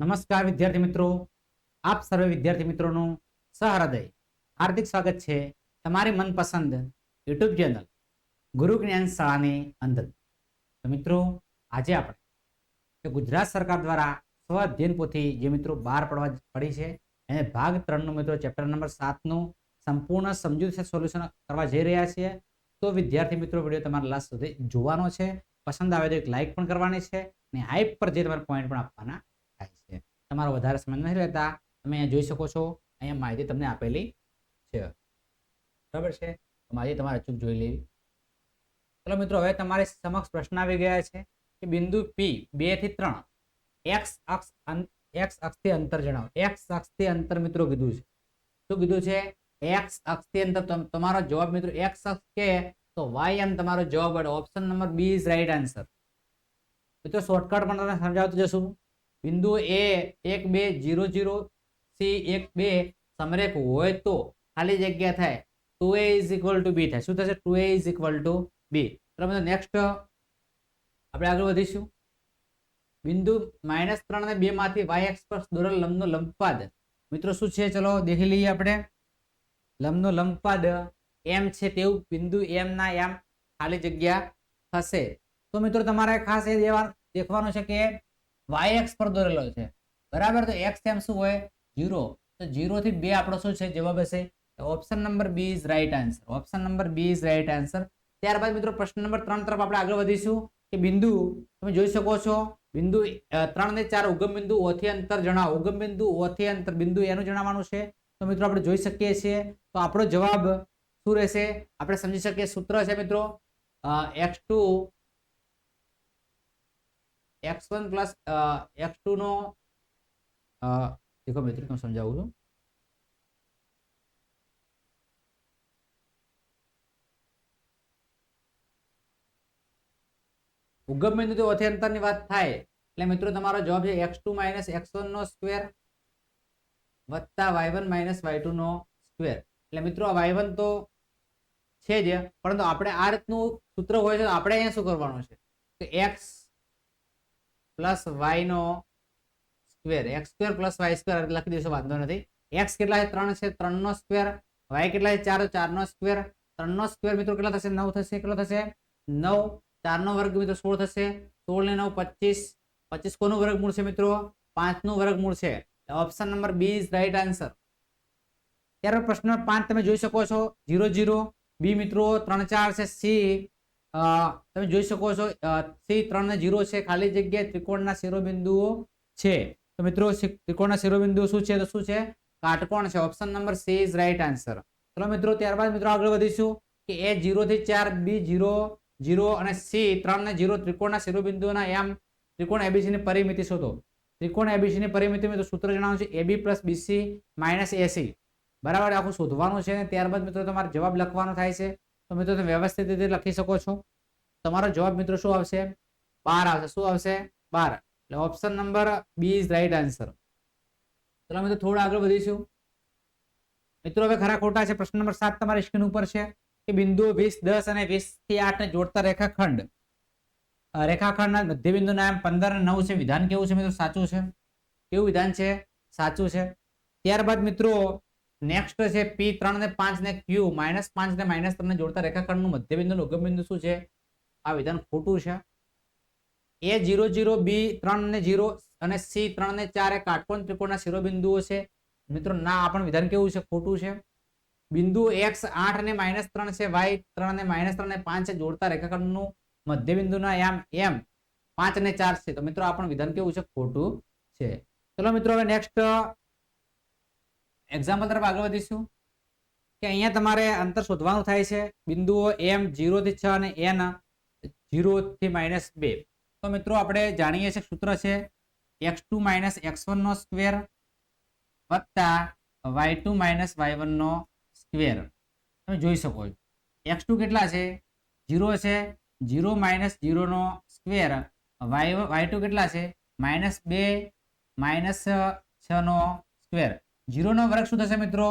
નમસ્કાર વિદ્યાર્થી મિત્રો. આપ સર્વે વિદ્યાર્થી મિત્રોનું સહૃદય, હાર્દિક સ્વાગત છે તમારી મનપસંદ યુટ્યુબ ચેનલ ગુરુ જ્ઞાન શાળાની અંદર. તો મિત્રો, આજે આપણે ગુજરાત સરકાર દ્વારા સ્વ અધ્યયન પોથી જે મિત્રો બહાર પડવા પડી છે, એને ભાગ ત્રણનું મિત્રો ચેપ્ટર નંબર સાતનું સંપૂર્ણ સમજૂતી સોલ્યુશન કરવા જઈ રહ્યા છીએ. તો વિદ્યાર્થી મિત્રો વીડિયો તમારે લાસ્ટ સુધી જોવાનો છે. પસંદ આવે તો એક લાઇક પણ કરવાની છે અને હાઈપ પર જે તમારે પોઈન્ટ પણ આપવાના થાય છે. તમારો વધારે સમય નહીં રહેતા, તમે અહીંયા જોઈ શકો છો, અહીંયા માહિતી તમને આપેલી છે. બરાબર છે? માહિતી તમારે અચૂક જોઈ લેવી. ચલો મિત્રો, હવે તમારી સમક્ષ પ્રશ્ન આવી ગયા છે કે બિંદુ પી બેથી ત્રણ એક્સ અક્ષ એક્સ અક્ષથી અંતર જણાવો. એક્સ અક્ષથી અંતર મિત્રો કીધું છે. શું કીધું છે? એક્સ અક્ષથી અંતર, તમ- તમારો જવાબ મિત્રો એક્સ અક્ષ કે, તો વાય એમ તમારો જવાબ option number B is right answer મિત્રો શોર્ટકટ પણ તમને સમજાવતું જશું. બિંદુ એ એક બે જીરો જીરો સી એક બે સમરેખ હોય તો ખાલી જગ્યા થાય. Two a is equal to b થાય. શું થશે? Two a is equal to b. બરાબર નેક્સ્ટ આપણે આગળ વધીશું. બિંદુ માઇનસ ત્રણ ને બે માંથી વાય એક્સ પર દોરેલ લંબનો લંબપાદ. મિત્રો શું છે? ચલો દેખી લઈએ આપણે. લંબનો લંબપાદ એમ છે તેવું બિંદુ એમ ના એમ ખાલી જગ્યા થશે. તો મિત્રો તમારે ખાસ એ દેવા- દેખવાનું છે કે વાય એક્સ પર દોરેલો છે. બરાબર? તો એક્સ એમ શું હોય? જીરો તો જીરોથી બે આપણો શું છે? જવાબ હશે. Option number B is right answer. Option number B is right answer. ત્યારબાદ મિત્રો પ્રશ્ન નંબર ત્રણ તરફ આપણે આગળ વધીશું કે બિંદુ, તમે જોઈ શકો છો. બિંદુ ત્રણ ને ચાર ઉગમ બિંદુ ઓથી અંતર જણાવો. ઉગમ બિંદુ ઓથી અંતર બિંદુ, એનું જણાવવાનું છે. તો મિત્રો આપણે જોઈ શકીએ છીએ. તો આપણો જવાબ શું રહેશે? આપણે સમજી શકીએ. સૂત્ર છે મિત્રો x two x one plus x ટુનો દેખો મિત્રો હું સમજાવું છું. ઉગમ બિંદુથી ઓથી વાત થાય, એટલે મિત્રો તમારો જવાબ છે x two minus x one નો સ્ક્વેર વત્તા y one minus y two નો સ્ક્વેર. એટલે મિત્રો વાય વન તો છે જ, પરંતુ આપણે આ રીતનું સૂત્ર હોય છે તો આપણે અહીંયા શું કરવાનું છે? કે x plus વાયનો square. X square plus y square લખી દઈશું, વાંધો નથી. એક્સ કેટલા છે? ત્રણ છે ત્રણનો સ્ક્વેર. વાય કેટલા છે? ચાર ચારનો સ્ક્વેર. ત્રણનો સ્ક્વેર મિત્રો કેટલા થશે? નવ થશે. કેટલો થશે? નવ. ચારનો વર્ગ મિત્રો સોળ થશે. સોળ ને નવ, પચીસ. પચીસ કોનું વર્ગમૂળ છે મિત્રો? પાંચનું વર્ગ વર્ગમૂળ છે. Option number B is right answer ત્યારબાદ પ્રશ્ન પાંચ તમે જોઈ શકો છો. Zero zero. બી મિત્રો, ત્રણ, ચાર છે. સી તમે જોઈ શકો છો સી ત્રણ જીરો છે, ખાલી જગ્યાએ ત્રિકોણના શિરોબિંદુઓ છે. તો મિત્રો ત્રિકોણના શિરોબિંદુઓ શું છે? તો શું છે? કાટકોણ છે. Option number C is right answer ચલો મિત્રો, ત્યારબાદ મિત્રો આગળ વધીશું કે એ જીરો થી ચાર બી જીરો જીરો અને સી ત્રણ ને જીરો ત્રિકોણના શિરોબિંદુઓના એમ ત્રિકોણ એબીસી ની પરિમિતિ શોધો. ત્રિકોણ એબીસી ની પરિમિતિ મિત્રો સૂત્ર જણાવું છે AB plus BC minus AC બરાબર, આખું શોધવાનું છે ત્યારબાદ મિત્રો તમારે જવાબ લખવાનો થાય છે. તો મિત્રો તમે વ્યવસ્થિત રીતે લખી શકો છો. તમારો જવાબ મિત્રો શું આવશે? બાર આવશે. શું આવશે? બાર. એટલે option number B is right answer ચલો મિત્રો, થોડા આગળ વધીશું. મિત્રો, હવે ખરા ખોટા છે. પ્રશ્ન નંબર સાત તમારી સ્ક્રીન ઉપર છે કે બિંદુઓ વીસ, દસ અને વીસથી આઠ ને જોડતા રેખાખંડ. રેખાખંડના મધ્યબિંદુ નામ પંદર અને નવ છે. વિધાન કેવું છે મિત્રો? સાચું છે? કેવું વિધાન છે? સાચું છે? ત્યારબાદ મિત્રો નેક્સ્ટ છે પી ત્રણ ને પાંચ ને ક્યુ માઇનસ પાંચ ને માઇનસ ત્રણ ને જોડતા રેખાખંડનું મધ્યબિંદુ અને ઉગમ બિંદુ શું છે? આ વિધાન ખોટું છે. એ જીરો જીરો બી ત્રણ ને જીરો અને સી ત્રણ ને ચાર એ કાટકોણ ત્રિકોણના શિરોબિંદુઓ છે. મિત્રો, ના, આ પણ વિધાન કેવું છે? ખોટું છે. બિંદુ એક્સ આઠ અને માઇનસ ત્રણ છે વાય ત્રણ ને માઇનસ ત્રણ ને પાંચ જોડતા રેખાખંડનું મધ્યબિંદુના એમ એમ પાંચ ને ચાર છે. તો મિત્રો, આ પણ વિધાન કેવું છે? ખોટું છે. ચલો મિત્રો, હવે નેક્સ્ટ એક્ઝામ્પલ તરફ આગળ વધીશું. કે અહીંયા તમારે અંતર શોધવાનું થાય છે બિંદુઓ એમ જીરોથી છ અને એન જીરોથી માઇનસ બે. તો મિત્રો આપણે જાણીએ છીએ સૂત્ર છે એક્સ ટુ માઇનસ એક્સ વનનો સ્ક્વેર વત્તા વાય ટુ માઇનસ વાય વનનો સ્ક્વેર તમે જોઈ શકો છો. એક્સ ટુ કેટલા છે? જીરો છે. જીરો માઇનસ જીરોનો સ્ક્વેર વાય વાય ટુ કેટલા છે? માઇનસ બે માઇનસ છનો સ્ક્વેર જીરોનો વર્ગ શું થશે મિત્રો?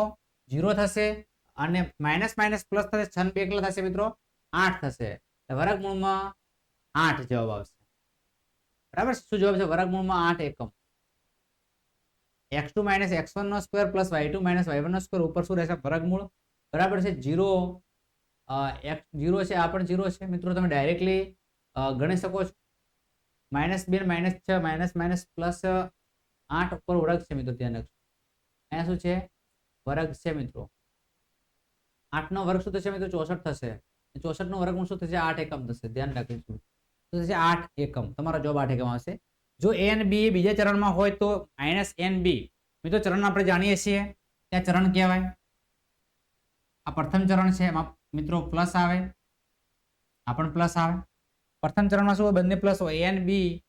જીરો થશે અને માઇનસ માઇનસ પ્લસ થશે છ ને બે કેટલા થશે મિત્રો? આઠ થશે. વર્ગમૂળમાં આઠ જવાબ આવશે. બરાબર? શું જવાબ છે? વર્ગમૂળમાં આઠ એકમ. X two minus x one નો square plus y two minus y one નો સ્ક્વેર ઉપર શું રહેશે? વર્ગમૂળ. બરાબર છે? જીરો એક્સ જીરો છે, આ પણ જીરો છે. મિત્રો, તમે ડાયરેક્ટલી ગણી શકો છો. માઇનસ બે માઇનસ છ, માઇનસ માઇનસ પ્લસ આઠ ઉપર વર્ગ છે મિત્રો ધ્યાન રાખજો અહીંયા શું છે? વર્ગ છે મિત્રો. આઠનો વર્ગ શું થશે મિત્રો? ચોસઠ થશે. ચોસઠ નો વર્ગમૂળ શું થશે? આઠ એકમ થશે. ધ્યાન રાખીશું. શું થશે આઠ એકમ. તમારો જવાબ આઠ એકમ આવશે. જો એન બી બીજા ચરણમાં હોય તો માઇનસ એન બી મિત્રો ચરણ આપણે જાણીએ છીએ. ત્યાં ચરણ કહેવાય. આ પ્રથમ ચરણ છે. એમાં મિત્રો પ્લસ આવે. આ પણ પ્લસ આવે. પ્રથમ ચરણમાં શું હોય? બંને પ્લસ હોય. એન બી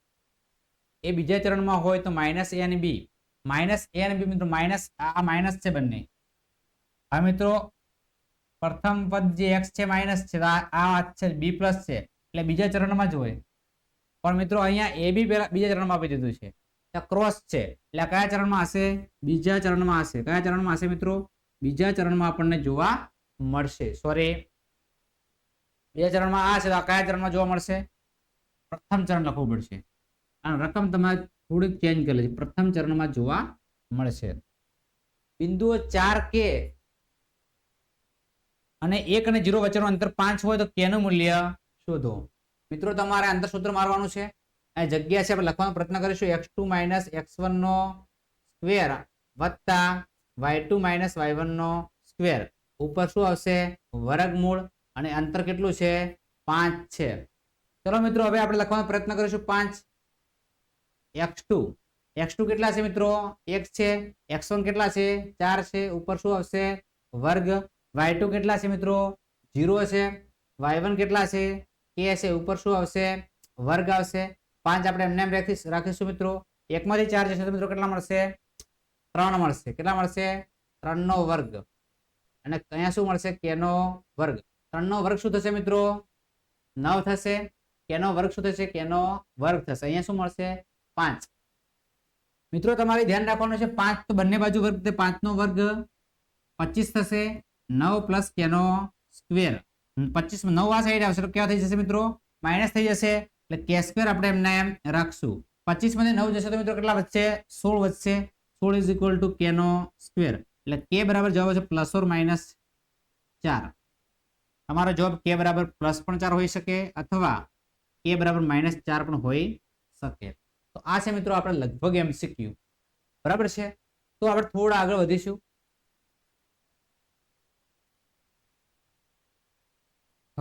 એ બીજા ચરણમાં હોય તો minus N B minus N B મિત્રો માઇનસ આ માઇનસ છે બંને. હવે મિત્રો પ્રથમ પદ જે એક્સ છે માઇનસ છે આ વાત છે બી પ્લસ છે. એટલે બીજા ચરણમાં જ હોય. પણ મિત્રો અહીંયા એ બી પહેલા બીજા ચરણમાં આપી દીધું છે. ક્રોસ છે. એટલે કયા ચરણમાં હશે? બીજા ચરણમાં હશે. કયા ચરણમાં હશે મિત્રો? બીજા ચરણમાં આપણને જોવા મળશે. સોરી બીજા ચરણમાં આ છે તો કયા ચરણમાં જોવા મળશે? પ્રથમ ચરણ લખવું પડશે. અને રકમ તમારે થોડીક ચેન્જ કરેલી છે પ્રથમ ચરણમાં જોવા મળશે. બિંદુઓ ચાર કે અને એક અને જીરો વચ્ચેનું અંતર પાંચ હોય તો કેનું મૂલ્ય શોધો? મિત્રો, તમારે અંતર સૂત્ર મારવાનું છે. આ જગ્યા છે, આપણે લખવાનો પ્રયત્ન કરીશું. X two minus x one નો સ્ક્વેર વત્તા y two minus y one નો સ્ક્વેર. ઉપર શું આવશે? વર્ગમૂળ. અને અંતર કેટલું છે? પાંચ છે. ચલો મિત્રો, હવે આપણે લખવાનો પ્રયત્ન કરીશું. પાંચ એક્સ ટુ એક્સ ટુ કેટલા છે મિત્રો? એક છે. એક્સ વન કેટલા છે? ચાર છે. ઉપર શું આવશે? વર્ગ. વાય ટુ કેટલા છે મિત્રો? જીરો છે વાય વન કેટલા છે? કે છે. ઉપર શું આવશે? વર્ગ આવશે. પાંચ આપણે એમને એમ રાખીશું મિત્રો. એકમાંથી ચાર જશે તો મિત્રો કેટલા મળશે? ત્રણ મળશે. કેટલા મળશે? ત્રણનો વર્ગ. અને અહીંયા શું મળશે? કેનો વર્ગ. ત્રણનો વર્ગ શું થશે મિત્રો? નવ થશે. કેનો વર્ગ શું થશે? કેનો વર્ગ થશે. અહીંયા શું મળશે? પાંચ. મિત્રો, તમારે ધ્યાન રાખવાનું છે, પાંચ તો બંને બાજુ વર્ગ તે પાંચનો વર્ગ પચીસ થશે, નવ પ્લસ કેનો સ્ક્વેર. પચીસ, નવ આ સાઈડ આવશે, તો કેવા થઈ જશે મિત્રો? માઇનસ થઈ જશે, એટલે કે સ્ક્વેર આપણે એમને એમ રાખશું. પચીસમાંથી નવ જશે, તો મિત્રો કેટલા વધશે? સોળ વધશે. સોળ ઇઝ ઇક્વલ ટુ કે નો સ્ક્વેર. એટલે કે બરાબર જવાબ છે પ્લસ ઓર માઇનસ ચાર. તમારો જવાબ કે બરાબર પ્લસ પણ ચાર હોઈ શકે, અથવા કે બરાબર માઇનસ ચાર પણ હોઈ શકે. તો આ છે મિત્રો આપણે લગભગ એમસીક્યુ બરાબર છે? તો આપણે થોડા આગળ વધીશું.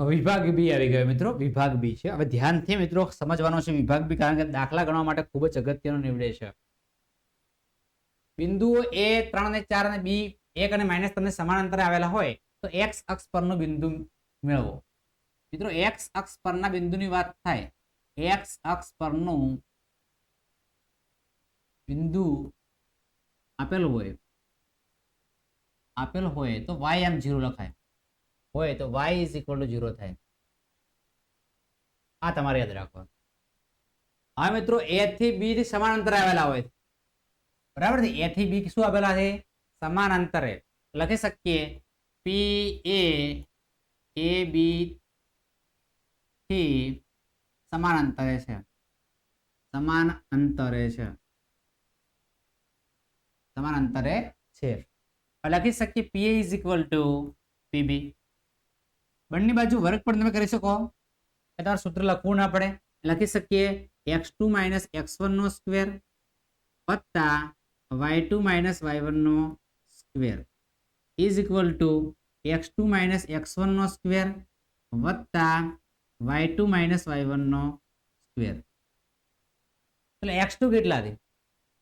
વિભાગ બી આવી ગયો મિત્રો, વિભાગ બી છે. હવે ધ્યાનથી મિત્રો સમજવાનો છે વિભાગ બી, કારણ કે દાખલા ગણવા માટે ખૂબ જ અગત્યનો નીવડે છે. બિંદુઓ એ ત્રણ અને ચાર અને બી એક અને માઇનસ તમને સમાન અંતરે આવેલા હોય, તો એક્સ અક્ષ પરનું બિંદુ મેળવો. મિત્રો એક્સ અક્ષ પરના બિંદુની વાત થાય. એક્સ અક્ષ પરનું બિંદુ આપેલ હોય આપેલ હોય તો વાય એમ જીરો લખાય. હોય તો y is equal to zero થાય. આ તમારે યાદ રાખવાનું. હા મિત્રો એ થી બી થી સમાન અંતરે આવેલા હોય. બરાબર છે? એ થી બી શું આપેલા છે? સમાન અંતરે. લખી શકીએ. પી એ એ બી થી સમાન અંતરે છે. સમાન અંતરે છે. સમાન અંતરે છે. લખી શકીએ PA is equal to PB બંને બાજુ વર્ગ પણ તમે કરી શકો. એ તમારે સૂત્ર લખવું ના પડે. લખી શકીએ x two minus x one નો સ્ક્વેર વત્તા y two minus y one no square is equal to x two minus x one no square વત્તા y two minus y one નો સ્ક્વેર એટલે એક્સ ટુ કેટલા છે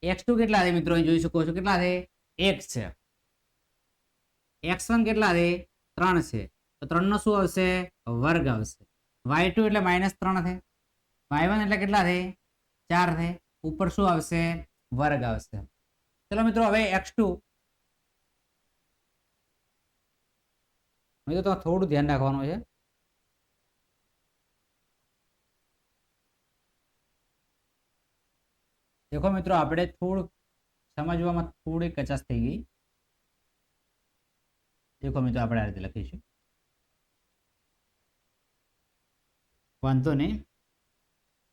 x two કેટલા છે મિત્રો? જોઈ શકો છો. કેટલા છે? એક છે. એક્સ વન કેટલા છે? ત્રણ છે. તો ત્રણનો શું આવશે? વર્ગ આવશે. વાય ટુ એટલે માઇનસ ત્રણ છે. વાય વન એટલે કેટલા છે? ચાર છે. ઉપર શું આવશે? વર્ગ આવશે. ચલો મિત્રો, હવે એક્સ ટુ મિત્રો તો થોડું ધ્યાન રાખવાનું છે. દેખો મિત્રો આપણે થોડુંક સમજવામાં થોડી કચાશ થઈ ગઈ દેખો મિત્રો આપણે આ રીતે લખીશું વાંધો નહીં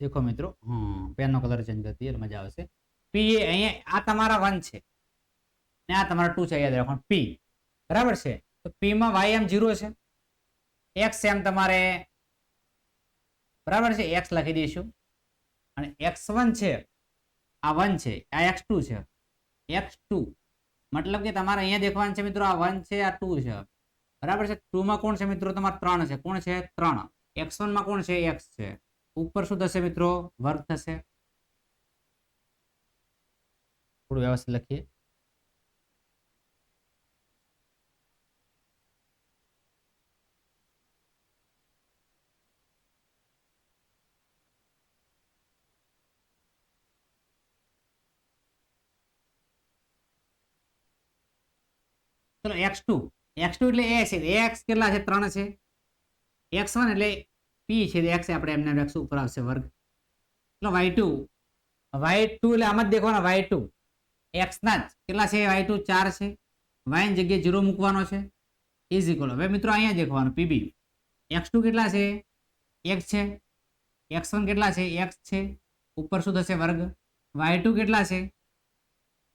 દેખો મિત્રો હા પેનનો કલર ચેન્જ કરતી મજા આવશે પી અહીંયા, આ તમારા વન છે. ને આ તમારા ટુ છે, યાદ રાખવાનું પી બરાબર છે? તો પીમાં વાય એમ જીરો છે. એક્સ એમ તમારે, બરાબર છે? એક્સ લખી દઈશું. અને એક્સ વન છે. આ વન છે, આ એક્સ ટુ છે. એક્સ ટુ મતલબ કે તમારે અહીંયા દેખવાનું છે મિત્રો, આ વન છે, આ ટુ છે. બરાબર છે? ટુમાં કોણ છે મિત્રો? તમારે ત્રણ છે. કોણ છે? ત્રણ. એક્સ વનમાં કોણ છે? એક્સ છે. ઉપર શું થશે મિત્રો? વર્ગ થશે. થોડું વ્યવસ્થિત લખીએ. ચલો એક્સ ટુ એક્સ ટુ એટલે એ છે. એક્સ કેટલા છે? ત્રણ છે. એક્સ વન એટલે પી છે. એક્સ આપણે એમને એક્સ ઉપર આવશે વર્ગ. ચલો વાય ટુ વાય ટુ એટલે આમ જ દેખવાના વાય ટુ એક્સના જ. કેટલા છે? વાય ટુ ચાર છે. વાયની જગ્યાએ જીરો મૂકવાનો છે. ઇઝ ઇક્વલ હવે મિત્રો અહીંયા દેખવાનું. પીબી એક્સ ટુ કેટલા છે? એક્સ છે. એક્સ વન કેટલા છે? એક્સ છે. ઉપર શું થશે? વર્ગ. વાય ટુ કેટલા છે?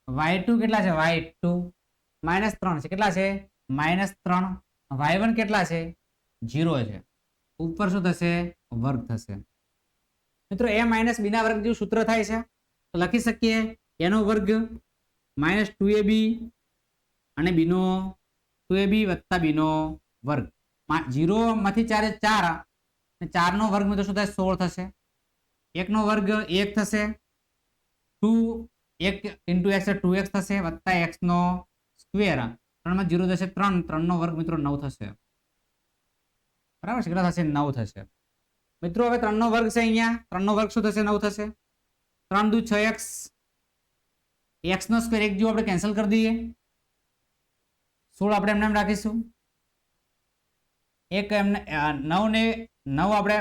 વાય ટુ કેટલા છે? વાય ટુ માઇનસ ત્રણ છે. કેટલા છે? માઇનસ ત્રણ. વાય વન કેટલા છે? જીરો છે. ઉપર શું થશે? વર્ગ થશે. મિત્રો, એ માઇનસ બીના વર્ગ જેવું સૂત્ર થાય છે. તો લખી શકીએ. એનો વર્ગ માઇનસ ટુ એ બી અને બીનો ટુ એ બી વત્તા બીનો વર્ગ. જીરો માંથી ચાર ચાર. અને ચારનો વર્ગ મિત્રો શું થાય? સોળ થશે. એકનો વર્ગ એક થશે. ટુ એક ઇન્ટુ એક્સ ટુ એક્સ થશે. વત્તા એક્સનો સ્ક્વેર ત્રણમાં જીરો થશે ત્રણ, ત્રણનો વર્ગ મિત્રો નવ થશે. બરાબર છે? કેટલા થશે? નવ થશે. મિત્રો, હવે ત્રણનો વર્ગ છે અહીંયા. ત્રણનો વર્ગ શું થશે? નવ થશે. ત્રણ દુ છ એક્સ. એક્સ નો સ્ક્વેર એક જો આપણે કેન્સલ કરી દઈએ. સોળ આપણે એમને એમ રાખીશું. એક એમને નવ ને, નવ આપણે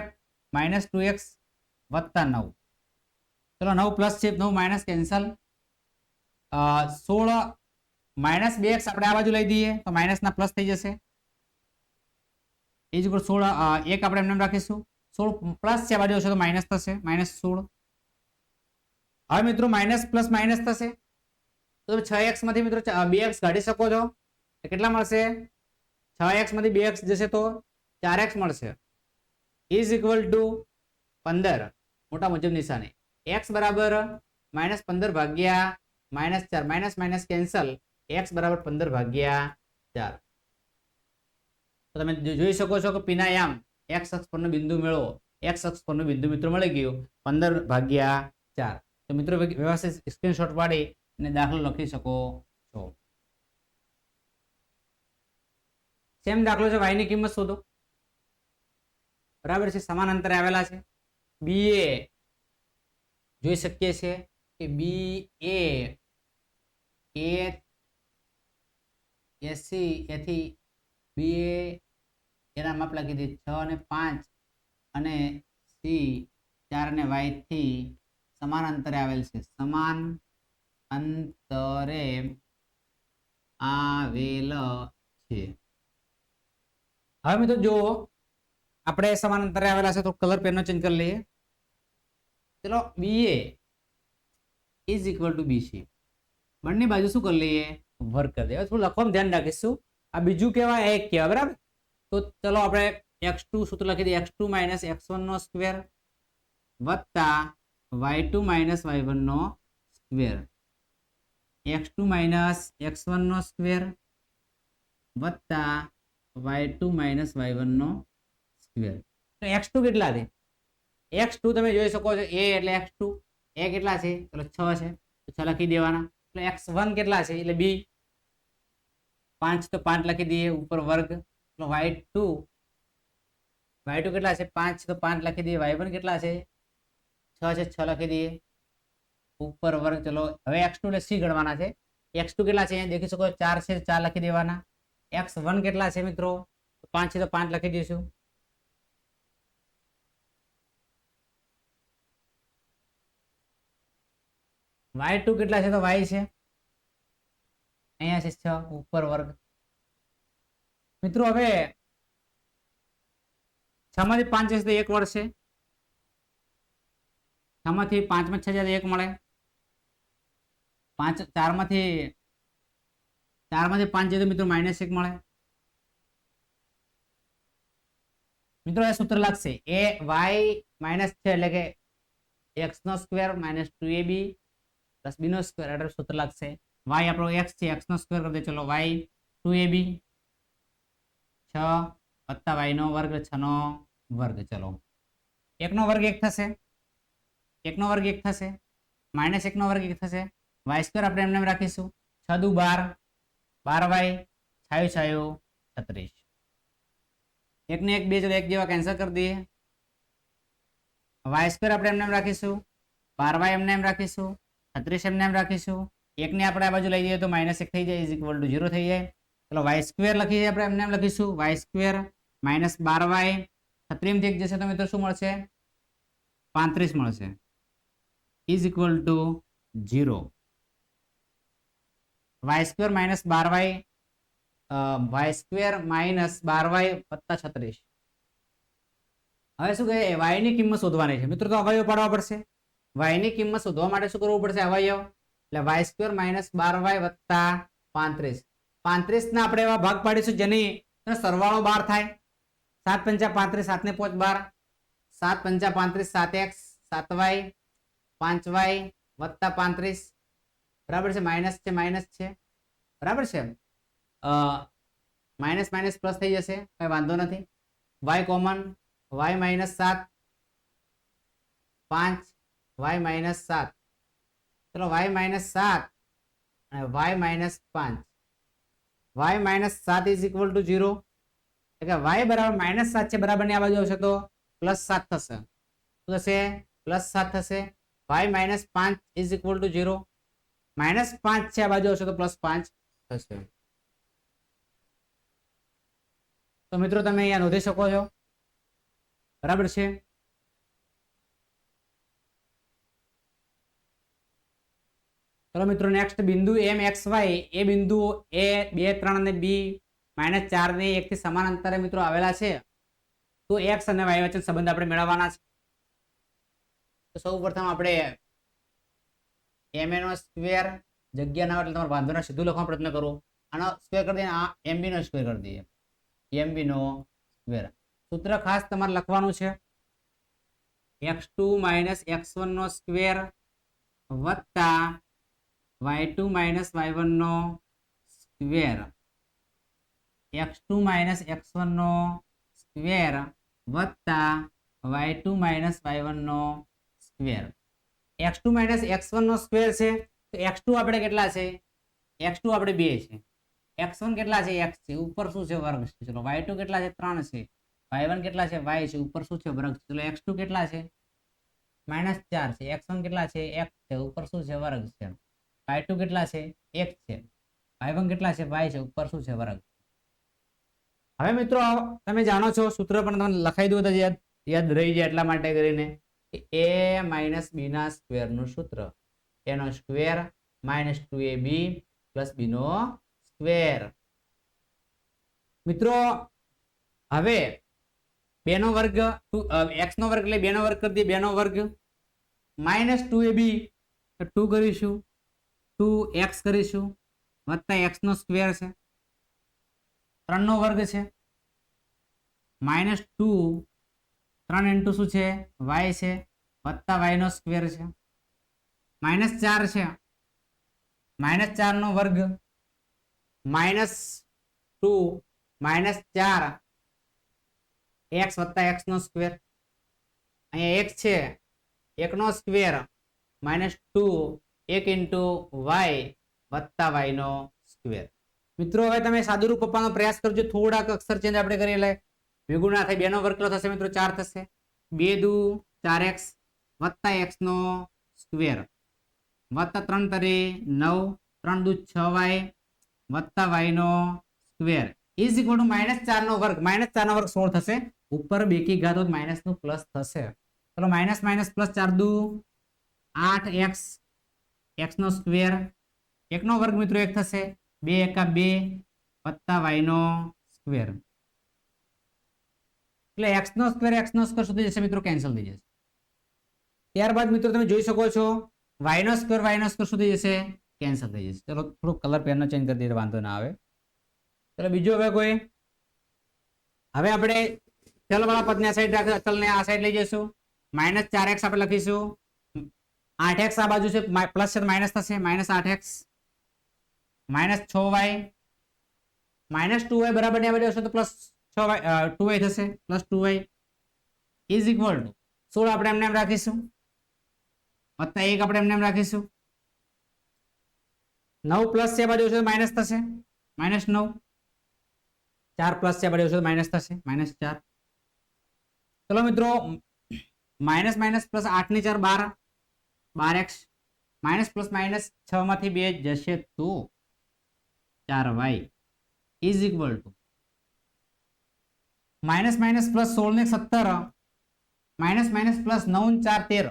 માઇનસ ટુ એક્સ વત્તા નવ. ચલો, નવ પ્લસ છે, નવ માઇનસ કેન્સલ સોળ માઇનસ બે એક્સ આપણે આ બાજુ લઈ દઈએ, તો માઇનસ ના પ્લસ થઈ જશે. એ જ સોળ એક આપણે એમને રાખીશું. સોળ પ્લસ છે, આ બાજુ હશે તો માઇનસ થશે. માઇનસ સોળ. હવે મિત્રો માઇનસ પ્લસ માઇનસ થશે. તો તમે છ એક્સમાંથી મિત્રો બે એક્સ કાઢી શકો છો. કેટલા મળશે? છ એક્સમાંથી બે એક્સ જશે તો ચાર એક્સ મળશે. ઇઝ ઇક્વલ ટુ પંદર. મોટા મુજબ નિશાની. એક્સ બરાબર માઇનસ પંદર ભાગ્યા માઇનસ ચાર. Minus minus cancel. એક્સ બરાબર પંદર ભાગ્યા ચાર. તો તમે જોઈ શકો છો કે પિનાયામ એક્સ અક્ષ પરનું બિંદુ મેળવો. એક્સ અક્ષ પરનું બિંદુ મિત્રો મળી ગયું. પંદર ભાગ્યા ચાર. તો મિત્રો વ્યવસ્થિત સ્ક્રીનશોટ પાડી અને દાખલો લખી શકો છો. સેમ દાખલો છે વાયની કિંમત શોધો. બરાબર છે, સમાન અંતરે આવેલા છે. બી એ જોઈ શકીએ છીએ કે બી એ એ એસી એથી બી એ એના માપ લખી દીધી છ અને પાંચ અને સી ચાર અને વાયથી સમાન અંતરે આવેલ છે. સમાન અંતરે આવેલ છે. હવે મિત્રો જો આપણે સમાન અંતરે આવેલા છે તો કલર પેનનો ચેન્જ કરી લઈએ. ચલો B A is equal to BC બંને બાજુ શું કરી લઈએ? વર્ક કરી દઈએ થોડું લખવામાં ધ્યાન રાખીશું. આ બીજું કહેવાય એક કહેવાય, બરાબર? તો ચલો આપણે એક્સ ટુ સૂત્ર લખી દઈએ. X two minus x one નો સ્ક્વેર વત્તા y two minus y વનનો square x two minus x one નો સ્ક્વેર વત્તા વાય ટુ માઇનસ વાય વનનો સ્ક્વેર તો એક્સ ટુ કેટલા છે? એક્સ ટુ તમે જોઈ શકો છો. એ એટલે એક્સ ટુ એ કેટલા છે? ચલો છ છે. છ લખી દેવાના. એટલે એક્સ વન કેટલા છે? એટલે બી પાંચ તો પાંચ લખી દઈએ ઉપર વર્ગ. વાય ટુ વાય ટુ કેટલા છે? પાંચ તો પાંચ લખી દઈએ. વાય વન કેટલા છે? છ છે, છ લખી દઈએ. ઉપર વર્ગ, ચલો, હવે એક્સ ટુ ને સી ગણવાના છે. એક્સ ટુ કેટલા છે? અહીંયા દેખી શકો ચાર છે, ચાર લખી દેવાના. એક્સ વન કેટલા છે મિત્રો? પાંચ છે તો પાંચ લખી દઈશું. વાય ટુ કેટલા છે તો વાય છે? અહીંયા છે છ, ઉપર વર્ગ. મિત્રો, હવે છમાંથી પાંચ જશે એક વર્ષે છમાંથી માંથી પાંચમાં છ જાય એક મળે. પાંચ, ચારમાંથી ચારમાંથી પાંચ જાય તો મિત્રો માઇનસ એક મળે. મિત્રો એ સૂત્ર લાગશે. એ વાય માઇનસ છે એટલે કે x no square minus two a b plus b no square એટલે સૂત્ર લાગશે. વાય આપણો એક્સ છે એક્સ નો સ્ક્વેર કરી દે ચલો વાય ટુ એ બી છ વત્તા વાય નો વર્ગ છ નો વર્ગ ચલો એકનો વર્ગ એક થશે એકનો વર્ગ એક થશે માઇનસ એકનો વર્ગ એક થશે વાય સ્ક્વેર આપણે એમને એમ રાખીશું છ દુ બાર બાર વાય છાયું છાયું છત્રીસ એકને એક બે ચલો એક જેવા કેન્સલ કરી દઈએ વાય સ્ક્વેર આપણે એમને એમ રાખીશું બાર વાય એમને એમ રાખીશું છત્રીસ એમને એમ રાખીશું એકને આપણે આ બાજુ લઈ જઈએ તો માઇનસ એક થઈ જાય ઇઝ ઇક્વલ ટુ ઝીરો થઈ જાય. ચલો વાય સ્ક્વેર લખીએ આપણે, એમને એમ લખીશું. વાય સ્ક્વેર માઇનસ બાર વાય છત્રીસથી એક જશે તો મિત્રો શું મળશે? પાંત્રીસ મળશે. Is equal to zero y square minus bar y y square minus બાર વાય વત્તા છત્રીસ. હવે શું કહે વાયની કિંમત શોધવાની છે. મિત્રો તો અવયવ પાડવા પડશે. વાયની કિંમત શોધવા માટે શું કરવું પડશે? અવયવ. એટલે વાય સ્ક્વેર માઇનસ બાર વાય વત્તા પાંત્રીસ. પાંત્રીસ ના આપણે એવા ભાગ પાડીશું જેની સરવાળો બાર થાય. સાત પંચા પાંત્રીસ સાત ને પોચ બાર. સાત પંચા પાંત્રીસ સાત એક્સ, સાત વાય પાંચ વાય વત્તા પાંત્રીસ. બરાબર છે? માઇનસ છે માઇનસ છે. બરાબર છે માઇનસ માઇનસ પ્લસ થઈ જશે. કઈ વાંધો નથી. વાય કોમન વાય માઇનસ સાત, પાંચ વાય માઇનસ સાત. ચલો વાય માઇનસ સાત અને વાય માઇનસ પાંચ. વાય માઇનસ સાત ઇઝ ઇક્વલ ટુ ઝીરો એટલે વાય બરાબર માઇનસ સાત છે, બરાબરની આ બાજુ આવશે તો પ્લસ સાત થશે. શું થશે? પ્લસ સાત થશે. વાય માઇનસ પાંચ is equal to zero minus પાંચ છે, આ બાજુ આવશે તો પ્લસ પાંચ થશે. તો મિત્રો, તમે અહીંયા નોંધી શકો છો. બરાબર છે? ચલો મિત્રો નેક્સ્ટ બિંદુ એમ એક્સ વાય એ બિંદુ એ બે, ત્રણ અને બી માઇનસ ચાર ને એકથી સમાન અંતરે મિત્રો આવેલા છે. તો એક્સ અને વાય વચ્ચે સંબંધ આપણે મેળવવાના છે. તો સૌ પ્રથમ આપણે એમ એનો સ્ક્વેર જગ્યા ના એટલે તમારે વાંધોના સીધું લખવાનો પ્રયત્ન કરો. આનો સ્ક્વેર કરી દઈએ, આ એમ બીનો સ્ક્વેર કરી દઈએ. એમ બીનો સ્ક્વેર સૂત્ર ખાસ તમારે લખવાનું છે. એક્સ ટુ માઇનસ એક્સ વનનો સ્ક્વેર વત્તા y two minus y વનનો square x two minus x one નો સ્ક્વેર વત્તા y two minus y વનનો square x two minus x one નો સ્ક્વેર છે, તો એક્સ ટુ આપણે કેટલા છે? એક્સ ટુ આપણે બે છે. એક્સ વન કેટલા છે? એક્સ છે. ઉપર શું છે? વર્ગ છે. ચલો વાય ટુ કેટલા છે? ત્રણ છે. વાય વન કેટલા છે? વાય છે. ઉપર શું છે? વર્ગ છે. ચલો એક્સ ટુ કેટલા છે? માઇનસ ચાર છે. એક્સ વન કેટલા છે? એક્સ છે. ઉપર શું છે? વર્ગ છે. વાય ટુ કેટલા છે? એક છે. વાય કેટલા છે? વાય છે. ઉપર શું છે? વર્ગ. હવે મિત્રો, તમે જાણો છો, સૂત્ર પણ તમને લખાઈ દઉં તો યાદ યાદ રહી જાય એટલા માટે કરીને એ માઇનસ બી ના સ્ક્વેરનું સૂત્ર. એનો square minus two a b plus b no square મિત્રો, હવે બે નો વર્ગ એક્સ નો વર્ગ એટલે બે નો વર્ગ કરી દઈએ, બે નો વર્ગ minus two a b. Two કરીશું. ટુ એક્સ કરીશું? વત્તા એક્સનો સ્ક્વેર છે. ત્રણનો વર્ગ છે. માઇનસ ટુ, ત્રણ ઇન્ટુ શું છે? વાય છે. વત્તા વાયનો સ્ક્વેર છે. માઇનસ ચાર છે. માઇનસ ચારનો વર્ગ. માઇનસ ટુ માઇનસ ચાર. એક્સ વત્તા એક્સનો સ્ક્વેર અહીંયા એક છે. એકનો સ્ક્વેર માઇનસ ટુ એક ઇન્ટુ વાય વત્તા વાય નો સ્ક્વેર. મિત્રો, હવે તમે સાદુરૂપ આપવાનો પ્રયાસ કરજો. થોડાક અક્ષર ચેન્જ આપણે કરી એટલે ભેગું ના થાય, બેનો વર્ગ કેટલો થશે મિત્રો, ચાર થશે. બે દુ, ચાર એક્સ વત્તા એક્સ નો સ્ક્વેર. વત્તા ત્રણ તરી નવ, ત્રણ દુ છ વાય વત્તા y no square. Is equal to minus ચાર નો વર્ગ. માઇનસ ચાર નો વર્ગ સોળ થશે. ઉપર બેકી ઘાત માઇનસનું પ્લસ થશે. ચલો માઇનસ માઇનસ પ્લસ ચાર દુ આઠ એક્સ એક્સ નો સ્ક્વેર, એકનો વર્ગ મિત્રો એક થશે. બે એકા બે વત્તા વાયનો સ્ક્વેર. એટલે એક્સ નો સ્ક્વેર, એક્સ નો સ્ક્વેર સુધી જશે મિત્રો, કેન્સલ થઈ જશે. ત્યારબાદ મિત્રો તમે જોઈ શકો છો વાયનો સ્કવેર સ્ક્વેર, વાય સ્ક્વેર સુધી જશે, કેન્સલ થઈ જશે. ચલો થોડું કલર પેનનો ચેન્જ કરી દઈએ, વાંધો ના આવે. ચલો, બીજું હવે કોઈ? હવે આપણે ચલ વાળા પદને આ સાઈડ રાખી અચલને આ સાઈડ લઈ જઈશું. માઇનસ ચાર એક્સ આપણે લખીશું. આઠ એક્સ આ બાજુ છે પ્લસ છે માઇનસ થશે. માઇનસ આઠ એક્સ. માઇનસ છ વાય. માઇનસ ટુ વાય બરાબર ને આ બાજુ હશે તો પ્લસ છ વાય ટુ વાય થશે. Plus two y is equal to. સોળ આપણે એમને એમ રાખીશું. વત્તા એક આપણે એમને એમ રાખીશું. નવ પ્લસ છે બાજુ છે માઇનસ થશે. માઇનસ નવ. ચાર પ્લસ છે બાજુ છે માઇનસ થશે. માઇનસ ચાર. ચલો મિત્રો, માઇનસ માઇનસ પ્લસ આઠની ચાર બાર. બાર એક્સ માઇનસ પ્લસ માઇનસ છ માંથી બે જશે તો ચાર y is equal to. Minus minus plus સોળ ને સત્તર, માઇનસ માઇનસ પ્લસ નવ ચાર તેર.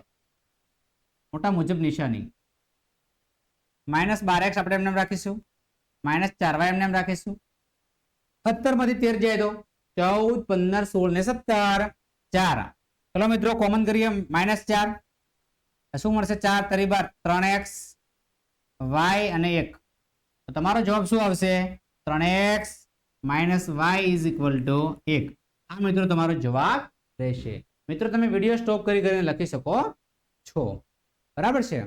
મોટા મુજબ નિશાની. માઇનસ બાર એક્સ આપણે એમને એમ રાખીશું. માઇનસ ચાર વાય એમને એમ રાખીશું. સત્તરમાંથી તેર જાય તો ચૌદ, પંદર સોળ ને સત્તર, ચાર. ચલો મિત્રો કોમન કરીએ. માઇનસ ચાર શું મળશે? ચાર તરી બાર. ત્રણ એક્સ, વાય અને એક. તો તમારો જવાબ શું આવશે? ત્રણ x minus y is equal to એક. આ મિત્રો, તમારો જવાબ રહેશે. મિત્રો, તમે વીડિયો સ્ટોપ કરી કરીને લખી શકો છો. બરાબર છે?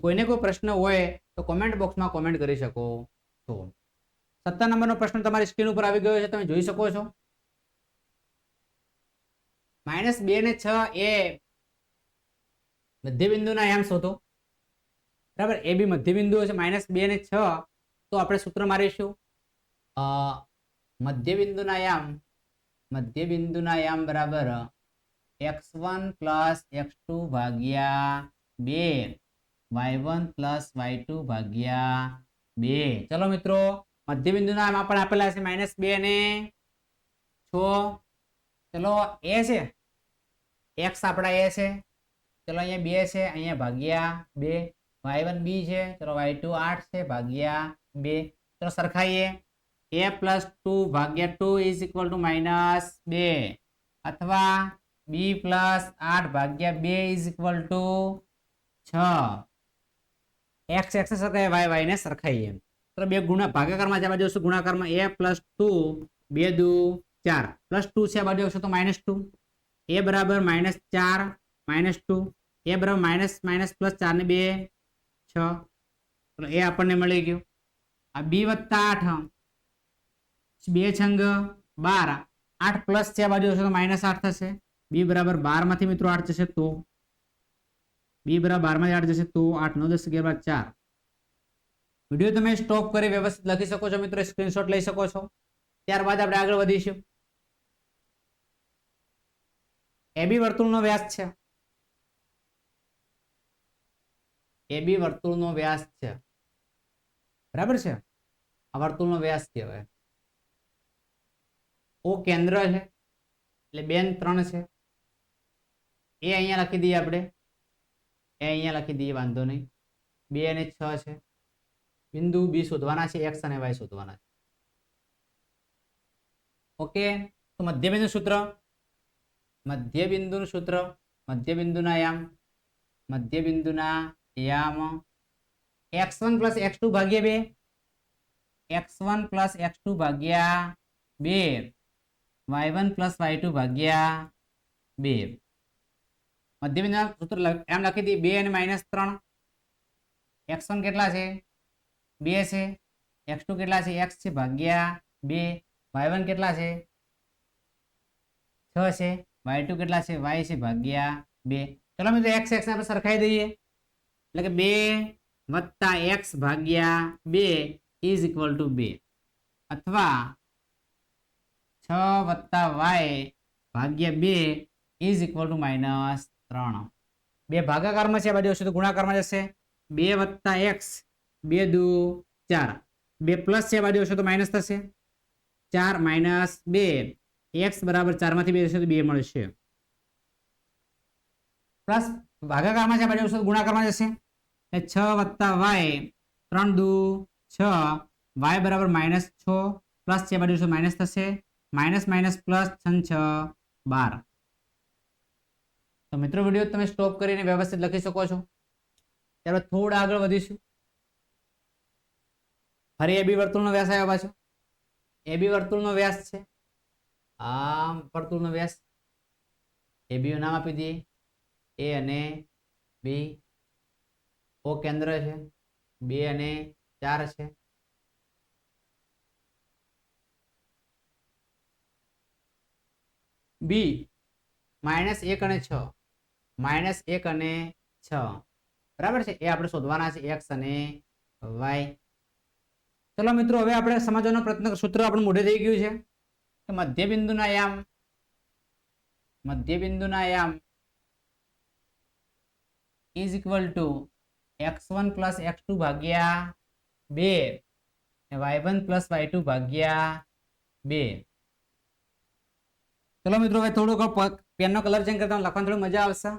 કોઈને કોઈ પ્રશ્ન હોય તો કોમેન્ટ બોક્સમાં કોમેન્ટ કરી શકો છો. સત્તર નંબરનો પ્રશ્ન તમારી સ્ક્રીન ઉપર આવી ગયો છે. તમે જોઈ શકો છો. માઇનસ બે ને છ એ મધ્યબિંદુના એમ શોધો. બરાબર? એ બી મધ્યબિંદુ છે, માઇનસ બે ને છ, તો આપણે સૂત્ર મારીશું. મધ્યબિંદુના યામ મધ્યબિંદુના યામ બરાબર x one plus x two ભાગ્યા બે, y one plus y two ભાગ્યા બે. ચલો મિત્રો, મધ્યબિંદુના એમ પણ આપેલા છે, માઇનસ બે ને છ. ચલો, એ છે. એક્સ આપણા એ છે. ચલો અહીંયા બે છે, અહીંયા ભાગ્યા બે. વાય વન બી છે, ચલો વાય ટુ આઠ છે, ભાગ્યા બે. ચલો સરખાઈએ. એ પ્લસ ટુ ભાગ્યા two is equal to minus બે. અથવા બી પ્લસ આઠ ભાગ્યા બે ઇઝ ઇક્વલ ટુ છ. એક્સ એક્સ સરખાય વાય વાયને સરખાઈએ. તો બે ગુણા, ભાગાકારમાં જવા જશું ગુણાકારમાં એ પ્લસ ટુ બે દુ ચાર. પ્લસ ટુ છે આ બાજુ આવશે તો માઇનસ ટુ એ બરાબર માઇનસ ચાર માઇનસ ટુ. એ બરાબર માઇનસ માઇનસ પ્લસ ચાર ને બે, છ. એ આપણને મળી ગયું. આ બી વત્તા આઠ. બે છંગ બાર. આઠ પ્લસ છે આ બાજુ હશે તો માઇનસ આઠ થશે. બી બરાબર બારમાંથી મિત્રો આઠ જશે તો. બી બરાબર બારમાંથી આઠ જશે તો આઠ, નવ, દસ, અગિયાર ચાર. વીડિયો તમે સ્ટોપ કરી વ્યવસ્થિત લખી શકો છો મિત્રો, સ્ક્રીનશોટ લઈ શકો છો. ત્યારબાદ આપણે આગળ વધીશું. એબી વર્તુળનો વ્યાસ છે. એબી વર્તુળનો વ્યાસ છે. બરાબર છે? આ વર્તુળનો વ્યાસ કહેવાય. ઓ કેન્દ્ર છે એટલે બેન ત્રણ છે. એ અહીંયા લખી દઈએ આપણે. એ અહીંયા લખી દઈએ વાંધો નહીં. બે અને છ છે. બિંદુ બી શોધવાના છે એક્સ અને વાય શોધવાના છે. ઓકે તો મધ્યબિંદુ સૂત્ર? મધ્યબિંદુનું સૂત્ર મધ્યબિંદુના યામ મધ્યબિંદુના યામ. X one plus x two ભાગ્યા બે. X one plus x two ભાગ્યા બે. Y one plus y two ભાગ્યા બે. મધ્યબિંદુના સૂત્ર એમ લખી દઈએ બે અને માઇનસ ત્રણ. એક્સ વન કેટલા છે? બે છે. એક્સ ટુ કેટલા છે? એક્સ છે ભાગ્યા બે. વાય વન કેટલા છે? છ છે. વાય ટુ કેટલા છે? વાય છે ભાગ્યા બે. ચલો મિત્રો એક્સ એક્સ આપણે સરખાઈ દઈએ. એટલે કે બે વત્તા એક્સ ભાગ્યા બે ઇઝ ઇક્વલ ટુ બે. અથવા છ વત્તા વાય ભાગ્યા બે ઇઝ ઇક્વલ ટુ માઇનસ ત્રણ. બે ભાગાકારમાં છે, આ બાજુ હશે તો ગુણાકારમાં જશે. બે વત્તા એક્સ બે દુ ચાર. બે પ્લસ છે, આ બાજુ હશે તો માઇનસ થશે. ચાર માઇનસ બે. એક્સ બરાબર ચારમાંથી બે હશે તો બે મળશે. પ્લસ ભાગાકારમાં છે, આ બાજુ હશે તો ગુણાકારમાં જશે. એટલે છ વત્તા વાય, ત્રણ દુ છ, વાય બરાબર માઇનસ છ, પ્લસ છે બાજુ શું માઇનસ થશે, માઇનસ માઇનસ પ્લસ છન છ, બાર. તો મિત્રો વીડિયો તમે સ્ટોપ કરીને વ્યવસ્થિત લખી શકો છો. ત્યારબાદ થોડા આગળ વધીશું. ફરી એબી વર્તુળનો વ્યાસ આવ્યો પાછો. એબી વર્તુળનો વ્યાસ છે. આ વર્તુળનો વ્યાસ. એબી નામ આપી દઈએ. એ અને બી ઓ કેન્દ્ર છે, બે અને ચાર છે. બી માઇનસ એક અને છ. માઇનસ એક અને છ. બરાબર છે? એ આપણે શોધવાના છે એક્સ અને વાય. ચલો મિત્રો, હવે આપણે સમજવાનો પ્રયત્ન સૂત્ર આપણું મોઢે થઈ ગયું છે. કે મધ્ય બિંદુના યામ. મધ્ય બિંદુના યામ. Is equal to x one plus x two ભાગ્યા બે y one plus y two ભાગ્યા બે. ચલો મિત્રો, હવે થોડુંક પેનનો કલર ચેન્જ કરતા લખવાની થોડી મજા આવશે.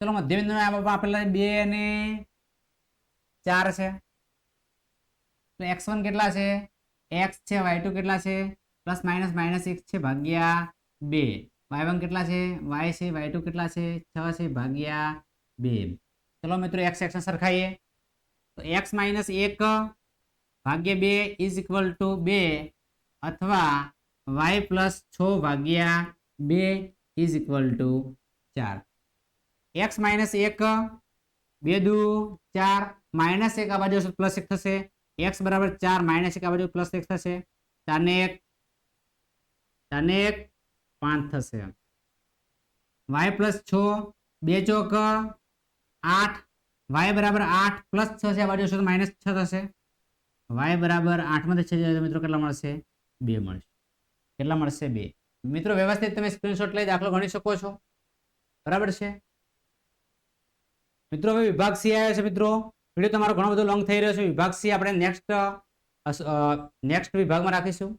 ચલો મધ્ય બિંદુના યામ આપેલા બે અને ચાર છે. તો એક્સ વન કેટલા છે? એક્સ છે, વાય ટુ કેટલા છે? પ્લસ માઇનસ માઇનસ એક છે, ભાગ્યા બે. વાય વન કેટલા છે? વાય છે, વાય ટુ કેટલા છે? છ છે, ભાગ્યા બે. ચલો મિત્રો એક્સ એક્સ સરખાઈએ તો એક્સ માઇનસ એક ભાગ્યા બે ઇઝ ઇક્વલ ટુ બે અથવા વાય પ્લસ છ ભાગ્યા બે ઇઝ ઇક્વલ ટુ ચાર એક્સ માઇનસ એક બે દુ ચાર માઇનસ એક આ બાજુ પ્લસ એક થશે એક્સ બરાબર ચાર માઇનસ એક આ બાજુ પ્લસ એક થશે ચારને એક ચારને એક પાંચ થશે વાય પ્લસ છ બે ચોક આઠ. વાય બરાબર આઠ પ્લસ છ છે, આ બાજુ હશે તો માઇનસ છ થશે. વાય બરાબર આઠમાંથી છ મિત્રો કેટલા મળશે? બે મળશે. કેટલા મળશે? બે. મિત્રો વ્યવસ્થિત તમે સ્ક્રીનશોટ લઈ દાખલો ગણી શકો છો. બરાબર છે? મિત્રો હવે વિભાગ સી આવ્યો છે, મિત્રો. વીડિયો તમારો ઘણો બધો લોંગ થઈ રહ્યો છે. વિભાગ સી આપણે નેક્સ્ટ નેક્સ્ટ વિભાગમાં રાખીશું.